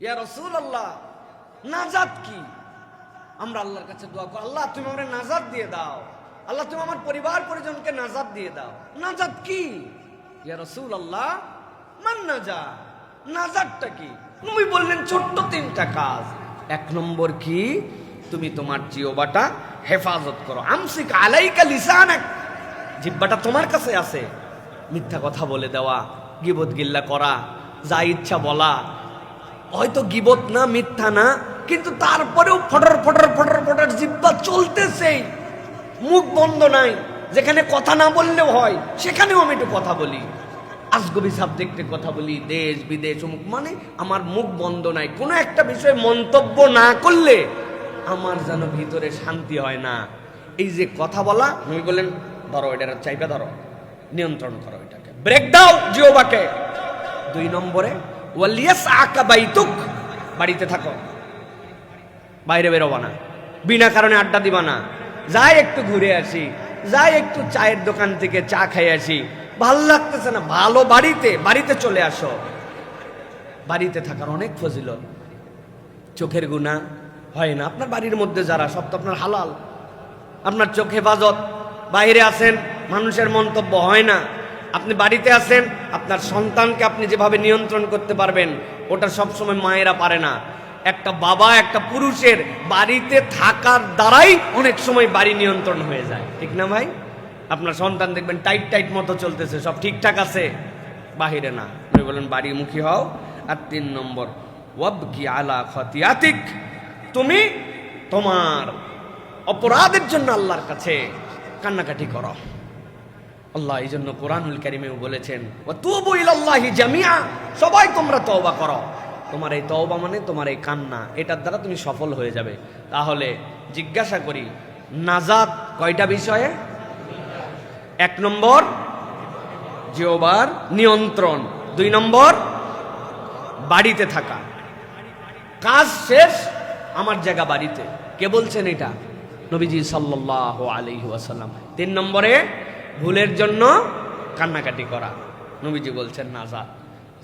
ইয়া রসুল আল্লাহ নাজাত কি? আমরা আল্লাহর কাছে দোয়া করি, আল্লাহ তুমি আমার নাজাত দিয়ে দাও। আল্লাহ তুমি আমার পরিবার পরিজনকে নাজাত দিয়ে দাও। নাজাত কি? ইয়া রসুল আল্লাহ মান নাজা? নাজাতটা কি? তুমি বললেন, ছোট্ট তিনটা কাজ। এক নম্বর কি? তুমি তোমার জিওবাটা হেফাজত করো। আমসিক আলাইকা লিসানাক। জিব্বাটা তোমার কাছে আছে। মিথ্যা কথা বলে দেওয়া, গিবত গিল্লা করা, যা ইচ্ছা বলা হয়তো গিবত না, মিথ্যা না, কিন্তু তারপরেও ফটর ফটর ফটর ফটর জিব্বা চলতেছেই মুখ বন্ধ নাই, যেখানে কথা না বললেও হয়, সেখানেও আমি একটু কথা বলি। আজগবি সাবজেক্টে কথা বলি, দেশ, বিদেশ, অমুক মানে আমার মুখ বন্ধ নাই। কোনো একটা বিষয়ে মন্তব্য না করলে আমার যেন ভিতরে শান্তি হয় না। এই যে কথা বলা আমি বললেন, ধরো, এটা চাইবে ধরো, নিয়ন্ত্রণ করো এটাকে। ব্রেক দাও জিওবাকে দুই নম্বরে ওয়ালিয়াস আকা বাইতুক। বাড়িতে থাকো। বাইরে বেরোবা না। বিনা কারণে আড্ডা দিবা না। যাই একটু ঘুরে আসি। যাই একটু চায়ের দোকান থেকে চা খাই আসি। ভালো লাগতেছে না। ভালো বাড়িতে। বাড়িতে চলে আসো। বাড়িতে থাকার অনেক ফজিলত। চোখের গুণা হয় না। আপনার বাড়ির মধ্যে যারা, সব তো আপনার হালাল। আপনার চোখ হেফাজত। বাইরে আছেন মানুষের মন্তব্য হয় না। আপনি বাড়িতে আছেন, আপনার সন্তানকে আপনি যেভাবে নিয়ন্ত্রণ করতে পারবেন, ওটা সবসময় মায়েরা পারে না। একটা বাবা, একটা পুরুষের বাড়িতে থাকার দ্বারাই অনেক সময় বাড়ি নিয়ন্ত্রণ হয়ে যায়। ঠিক না ভাই? আপনার সন্তান দেখবেন টাইট টাইট মতো চলতেছে, সব ঠিকঠাক আছে? বাহিরে না। আপনি বলেন, বাড়িমুখী হও। আর তিন নম্বর ওয়াব কি আলা খতিয়াতিক। তুমি তোমার অপরাধের জন্য আল্লাহর কাছে কান্নাকাটি করো। আল্লাহ এই জন্য কোরআনুল কারিমেও বলেছেন জামিয়া সবাই তোমরা তওবা করো। তোমার এই তওবা মানে তোমার এই কান্না, এটার দ্বারা তুমি সফল হয়ে যাবে। তাহলে জিজ্ঞাসা করি, নাজাত কয়টা বিষয়ে? এক নম্বর জিওবার নিয়ন্ত্রণ। দুই নম্বর, বাড়িতে থাকা। কাজ শেষ, আমার জায়গা বাড়িতে। কে বলছেন এটা? নবীজি সাল্লাহ আলহি ওয়াসাল্লাম। তিন নম্বরে ভুলের জন্য কান্নাকাটি করা। নবীজি বলছেন নাজাত।